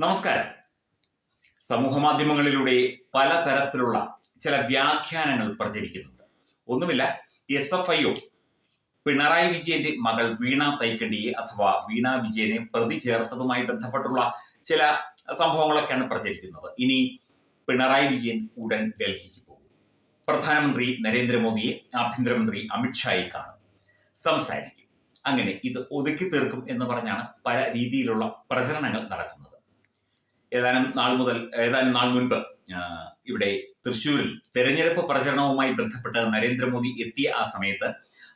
നമസ്കാരം. സമൂഹ മാധ്യമങ്ങളിലൂടെ പലതരത്തിലുള്ള ചില വ്യാഖ്യാനങ്ങൾ പ്രചരിക്കുന്നുണ്ട്. ഒന്നുമില്ല S F I O Pinarayi വിജയന്റെ മകൾ വീണ തൈക്കണ്ടിയെ അഥവാ വീണ വിജയനെ പ്രതി ചേർത്തതുമായി ബന്ധപ്പെട്ടുള്ള ചില സംഭവങ്ങളൊക്കെയാണ് പ്രചരിക്കുന്നത്. ഇനി പിണറായി വിജയൻ ഉടൻ ഡൽഹിക്ക് പോകും. പ്രധാനമന്ത്രി നരേന്ദ്രമോദിയെ ആഭ്യന്തരമന്ത്രി അമിത്ഷായെ കാണും. സംസാരിക്കും. അങ്ങനെ ഇത് ഒതുക്കി തീർക്കും എന്ന് പറഞ്ഞാണ് പല രീതിയിലുള്ള പ്രചരണങ്ങൾ നടക്കുന്നത്. ഏതാനും നാൾ മുതൽ ഏതാനും നാൾ മുൻപ് ഇവിടെ തൃശ്ശൂരിൽ തെരഞ്ഞെടുപ്പ് പ്രചരണവുമായി ബന്ധപ്പെട്ട് നരേന്ദ്രമോദി എത്തിയ ആ സമയത്ത്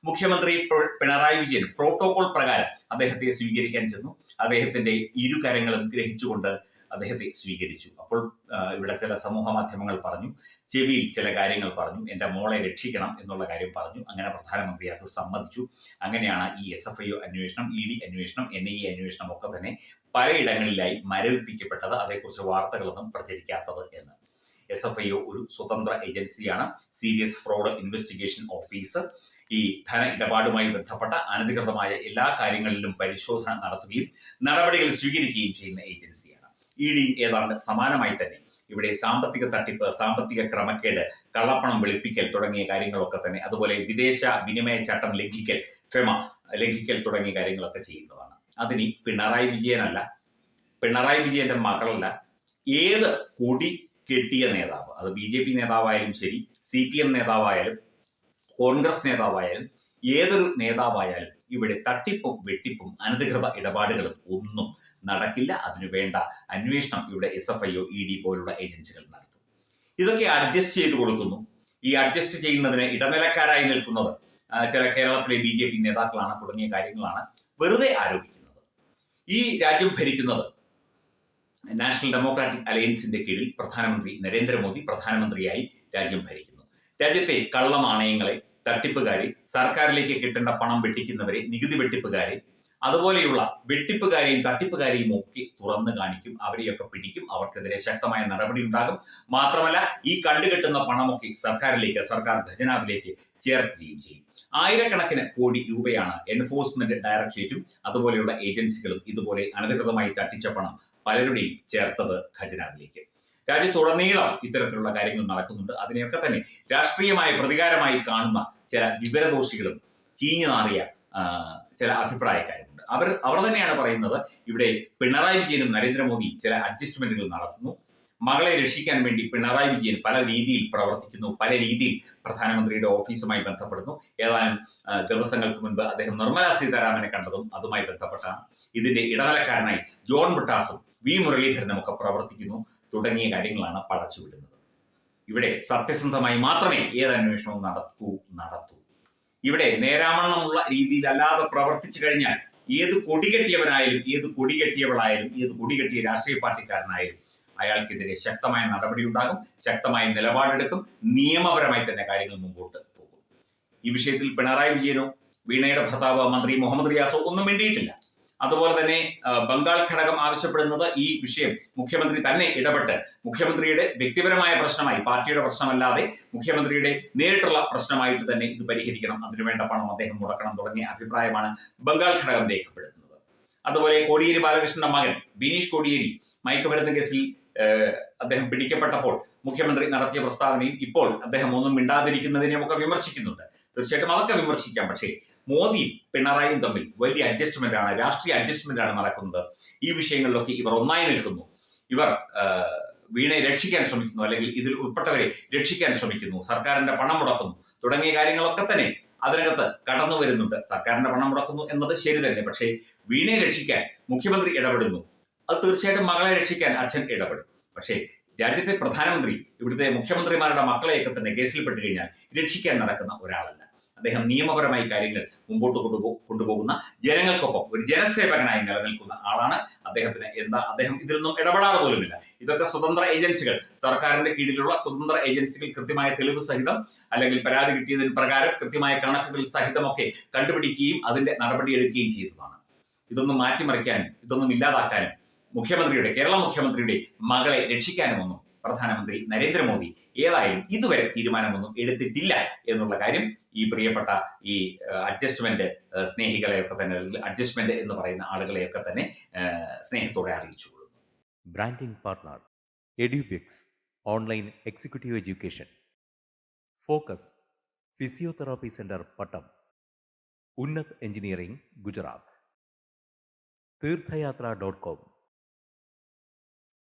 മുഖ്യമന്ത്രി പിണറായി വിജയൻ പ്രോട്ടോകോൾ പ്രകാരം അദ്ദേഹത്തെ സ്വീകരിക്കാൻ ചെന്നു. അദ്ദേഹത്തിന്റെ ഇരുകരങ്ങളും ഗ്രഹിച്ചുകൊണ്ട് അദ്ദേഹത്തെ സ്വീകരിച്ചു. അപ്പോൾ ഇവിടെ ചില സമൂഹ മാധ്യമങ്ങൾ പറഞ്ഞു ചെവിയിൽ ചില കാര്യങ്ങൾ പറഞ്ഞു എന്റെ മോളെ രക്ഷിക്കണം എന്നുള്ള കാര്യം പറഞ്ഞു. അങ്ങനെ പ്രധാനമന്ത്രി അത് സമ്മതിച്ചു. അങ്ങനെയാണ് ഈ എസ് എഫ് ഐ അന്വേഷണം ഇ ഡി അന്വേഷണം എൻ ഐ എ അന്വേഷണം ഒക്കെ തന്നെ പലയിടങ്ങളിലായി മരവിപ്പിക്കപ്പെട്ടത് അതേക്കുറിച്ച് വാർത്തകളൊന്നും പ്രചരിക്കാത്തത് എന്ന്. എസ് എഫ് ഐ ഒ ഒരു സ്വതന്ത്ര ഏജൻസിയാണ്. സീരിയസ് ഫ്രോഡ് ഇൻവെസ്റ്റിഗേഷൻ ഓഫീസ് ഈ ധന ഇടപാടുമായി ബന്ധപ്പെട്ട അനധികൃതമായ എല്ലാ കാര്യങ്ങളിലും പരിശോധന നടത്തുകയും നടപടികൾ സ്വീകരിക്കുകയും ചെയ്യുന്ന ഏജൻസിയാണ്. ഇ ഡി ഏതാണ്ട് സമാനമായി തന്നെ ഇവിടെ സാമ്പത്തിക തട്ടിപ്പ് സാമ്പത്തിക ക്രമക്കേട് കള്ളപ്പണം വെളുപ്പിക്കൽ തുടങ്ങിയ കാര്യങ്ങളൊക്കെ തന്നെ അതുപോലെ വിദേശ വിനിമയ ചട്ടം ലംഘിക്കൽ ഫെമ ലംഘിക്കൽ തുടങ്ങിയ കാര്യങ്ങളൊക്കെ ചെയ്യുന്നതാണ്. അതിനി പിണറായി വിജയനല്ല. പിണറായി വിജയന്റെ മകളല്ല. ഏത് കൊടി കെട്ടിയ നേതാവ്? അത് ബി ജെ പി നേതാവായാലും ശരി സി പി എം നേതാവായാലും കോൺഗ്രസ് നേതാവായാലും ഏതൊരു നേതാവായാലും ഇവിടെ തട്ടിപ്പും വെട്ടിപ്പും അനധികൃത ഇടപാടുകളും ഒന്നും നടക്കില്ല. അതിനു വേണ്ട അന്വേഷണം ഇവിടെ S F I O E D പോലുള്ള ഏജൻസികൾ നടത്തും. ഇതൊക്കെ അഡ്ജസ്റ്റ് ചെയ്ത് കൊടുക്കുന്നു. ഈ അഡ്ജസ്റ്റ് ചെയ്യുന്നതിന് ഇടനിലക്കാരായി നിൽക്കുന്നത് ചില കേരളത്തിലെ ബി ജെ പി നേതാക്കളാണ് തുടങ്ങിയ കാര്യങ്ങളാണ്. വെറുതെ ആരോപിക്കുന്നത് ഈ രാജ്യം ഭരിക്കുന്നത് നാഷണൽ ഡെമോക്രാറ്റിക് അലയൻസിന്റെ കീഴിൽ പ്രധാനമന്ത്രി നരേന്ദ്രമോദി പ്രധാനമന്ത്രിയായി രാജ്യം ഭരിക്കുന്നു. രാജ്യത്തെ കള്ളനാണയങ്ങളെ തട്ടിപ്പുകാരെ സർക്കാരിലേക്ക് കിട്ടേണ്ട പണം വെട്ടിക്കുന്നവരെ നികുതി വെട്ടിപ്പുകാരെ അതുപോലെയുള്ള വെട്ടിപ്പുകാരെയും തട്ടിപ്പുകാരെയും ഒക്കെ തുറന്നു കാണിക്കും അവരെയൊക്കെ പിടിക്കും അവർക്കെതിരെ ശക്തമായ നടപടി ഉണ്ടാകും. മാത്രമല്ല ഈ കണ്ടുകെട്ടുന്ന പണമൊക്കെ സർക്കാരിലേക്ക് സർക്കാർ ഖജനാവിലേക്ക് ചേർക്കുകയും ചെയ്യും. ആയിരക്കണക്കിന് കോടി രൂപയാണ് എൻഫോഴ്സ്മെന്റ് ഡയറക്ടറേറ്റും അതുപോലെയുള്ള ഏജൻസികളും ഇതുപോലെ അനധികൃതമായി തട്ടിച്ച പണം പലരുടെയും ചേർത്തത് ഖജനാവിലേക്ക്. രാജ്യത്തുടനീളം ഇത്തരത്തിലുള്ള കാര്യങ്ങൾ നടക്കുന്നുണ്ട്. അതിനെയൊക്കെ തന്നെ രാഷ്ട്രീയമായ പ്രതികാരമായി കാണുന്ന ചില വിവരദോഷികളും ചീഞ്ഞു നാറിയ ചില അഭിപ്രായക്കാരുമുണ്ട് അവർ അവർ തന്നെയാണ് പറയുന്നത് ഇവിടെ പിണറായി വിജയനും നരേന്ദ്രമോദി ചില അഡ്ജസ്റ്റ്മെന്റുകൾ നടത്തുന്നു. മകളെ രക്ഷിക്കാൻ വേണ്ടി പിണറായി വിജയൻ പല രീതിയിൽ പ്രവർത്തിക്കുന്നു പല രീതിയിൽ പ്രധാനമന്ത്രിയുടെ ഓഫീസുമായി ബന്ധപ്പെടുന്നു. ഏതാനും ദിവസങ്ങൾക്ക് മുൻപ് അദ്ദേഹം നിർമ്മല സീതാരാമനെ കണ്ടതും അതുമായി ബന്ധപ്പെട്ടാണ്. ഇതിന്റെ ഇടനിലക്കാരനായി ജോൺ മുട്ടാസും വി മുരളീധരനും ഒക്കെ പ്രവർത്തിക്കുന്നു. തുടങ്ങിയ കാര്യങ്ങളാണ് പടച്ചുവിടുന്നത്. ഇവിടെ സത്യസന്ധമായി മാത്രമേ ഏത് അന്വേഷണവും നടക്കൂ നടത്തൂ. ഇവിടെ നേരാമണ്ണമുള്ള രീതിയിൽ അല്ലാതെ പ്രവർത്തിച്ചു കഴിഞ്ഞാൽ ഏത് കൊടികെട്ടിയവനായാലും ഏത് കൊടികെട്ടിയവളായാലും ഏത് കൊടികെട്ടിയ രാഷ്ട്രീയ പാർട്ടിക്കാരനായാലും അയാൾക്കെതിരെ ശക്തമായ നടപടി ഉണ്ടാകും ശക്തമായ നിലപാടെടുക്കും നിയമപരമായി തന്നെ കാര്യങ്ങൾ മുമ്പോട്ട് പോകും. ഈ വിഷയത്തിൽ പിണറായി വിജയനോ വീണയുടെ ഭർത്താവ് മന്ത്രി മുഹമ്മദ് റിയാസോ ഒന്നും വേണ്ടിയിട്ടില്ല അതുപോലെ തന്നെ ബംഗാൾ ഘടകം ആവശ്യപ്പെടുന്നത് ഈ വിഷയം മുഖ്യമന്ത്രി തന്നെ ഇടപെട്ട്. മുഖ്യമന്ത്രിയുടെ വ്യക്തിപരമായ പ്രശ്നമായി പാർട്ടിയുടെ പ്രശ്നമല്ലാതെ മുഖ്യമന്ത്രിയുടെ നേരിട്ടുള്ള പ്രശ്നമായിട്ട് തന്നെ ഇത് പരിഹരിക്കണം. അതിനുവേണ്ട പണം അദ്ദേഹം മുടക്കണം തുടങ്ങിയ അഭിപ്രായമാണ് ബംഗാൾ ഘടകം രേഖപ്പെടുത്തുന്നത്. അതുപോലെ കോടിയേരി ബാലകൃഷ്ണന്റെ മകൻ ബിനീഷ് കോടിയേരി മയക്കുമരുന്ന് കേസിൽ അദ്ദേഹം പിടിക്കപ്പെട്ടപ്പോൾ മുഖ്യമന്ത്രി നടത്തിയ പ്രസ്താവനയും ഇപ്പോൾ അദ്ദേഹം ഒന്നും മിണ്ടാതിരിക്കുന്നതിനെ ഒക്കെ വിമർശിക്കുന്നുണ്ട്. തീർച്ചയായിട്ടും അതൊക്കെ വിമർശിക്കാം. പക്ഷേ മോദി പിണറായിയും തമ്മിൽ വലിയ അഡ്ജസ്റ്റ്മെന്റ് ആണ് രാഷ്ട്രീയ അഡ്ജസ്റ്റ്മെന്റ് ആണ് നടക്കുന്നത്. ഈ വിഷയങ്ങളിലൊക്കെ ഇവർ ഒന്നായി നിൽക്കുന്നു. ഇവർ വീണെ രക്ഷിക്കാൻ ശ്രമിക്കുന്നു അല്ലെങ്കിൽ ഇതിൽ ഉൾപ്പെട്ടവരെ രക്ഷിക്കാൻ ശ്രമിക്കുന്നു. സർക്കാരിന്റെ പണം മുടക്കുന്നു. തുടങ്ങിയ കാര്യങ്ങളൊക്കെ തന്നെ അതിനകത്ത് കടന്നു വരുന്നുണ്ട്. സർക്കാരിന്റെ പണം മുടക്കുന്നു എന്നത് ശരി തന്നെ. പക്ഷേ വീണയെ രക്ഷിക്കാൻ മുഖ്യമന്ത്രി ഇടപെടുന്നു. അത് തീർച്ചയായിട്ടും മകളെ രക്ഷിക്കാൻ അച്ഛൻ ഇടപെടും. പക്ഷേ രാജ്യത്തെ പ്രധാനമന്ത്രി ഇവിടുത്തെ മുഖ്യമന്ത്രിമാരുടെ മക്കളെയൊക്കെ തന്നെ കേസിൽപ്പെട്ട് കഴിഞ്ഞാൽ രക്ഷിക്കാൻ നടക്കുന്ന ഒരാളല്ല. അദ്ദേഹം നിയമപരമായി കാര്യങ്ങൾ മുമ്പോട്ട് കൊണ്ടുപോ കൊണ്ടുപോകുന്ന ജനങ്ങൾക്കൊപ്പം ഒരു ജനസേവകനായി നിലനിൽക്കുന്ന ആളാണ് അദ്ദേഹത്തിന്. എന്താ അദ്ദേഹം ഇതിലൊന്നും ഇടപെടാറ് പോലുമില്ല. ഇതൊക്കെ സ്വതന്ത്ര ഏജൻസികൾ സർക്കാരിന്റെ കീഴിലുള്ള സ്വതന്ത്ര ഏജൻസികൾ കൃത്യമായ തെളിവ് സഹിതം അല്ലെങ്കിൽ പരാതി കിട്ടിയതിന് പ്രകാരം കൃത്യമായ കണക്കുകൾ സഹിതമൊക്കെ കണ്ടുപിടിക്കുകയും അതിന്റെ നടപടിയെടുക്കുകയും ചെയ്തതാണ്. ഇതൊന്നും മാറ്റിമറിക്കാനും ഇതൊന്നും ഇല്ലാതാക്കാനും മുഖ്യമന്ത്രിയുടെ കേരള മുഖ്യമന്ത്രിയുടെ മകളെ രക്ഷിക്കാനുമൊന്നും പ്രധാനമന്ത്രി നരേന്ദ്രമോദി ഏതായാലും ഇതുവരെ തീരുമാനമൊന്നും എടുത്തിട്ടില്ല എന്നുള്ള കാര്യം ഈ പ്രിയപ്പെട്ട ഈ അഡ്ജസ്റ്റ്മെന്റ് സ്നേഹികളെയൊക്കെ തന്നെ അഡ്ജസ്റ്റ്മെന്റ് എന്ന് പറയുന്ന ആളുകളെയൊക്കെ തന്നെ സ്നേഹത്തോടെ അറിയിച്ചു branding partner Edubix online executive education focus physiotherapy centre Pattom Unnath engineering Gujarat Theerthayathra dot com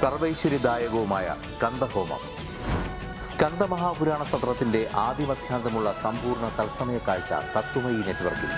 സർവൈശ്വര്യദായകവുമായ സ്കന്ദഹോമം Skanda മഹാപുരാണ സത്രത്തിന്റെ ആദ്യമധ്യാന്തമുള്ള സമ്പൂർണ തത്സമയ കാഴ്ച തത്വമയി നെറ്റ്വർക്കിൽ.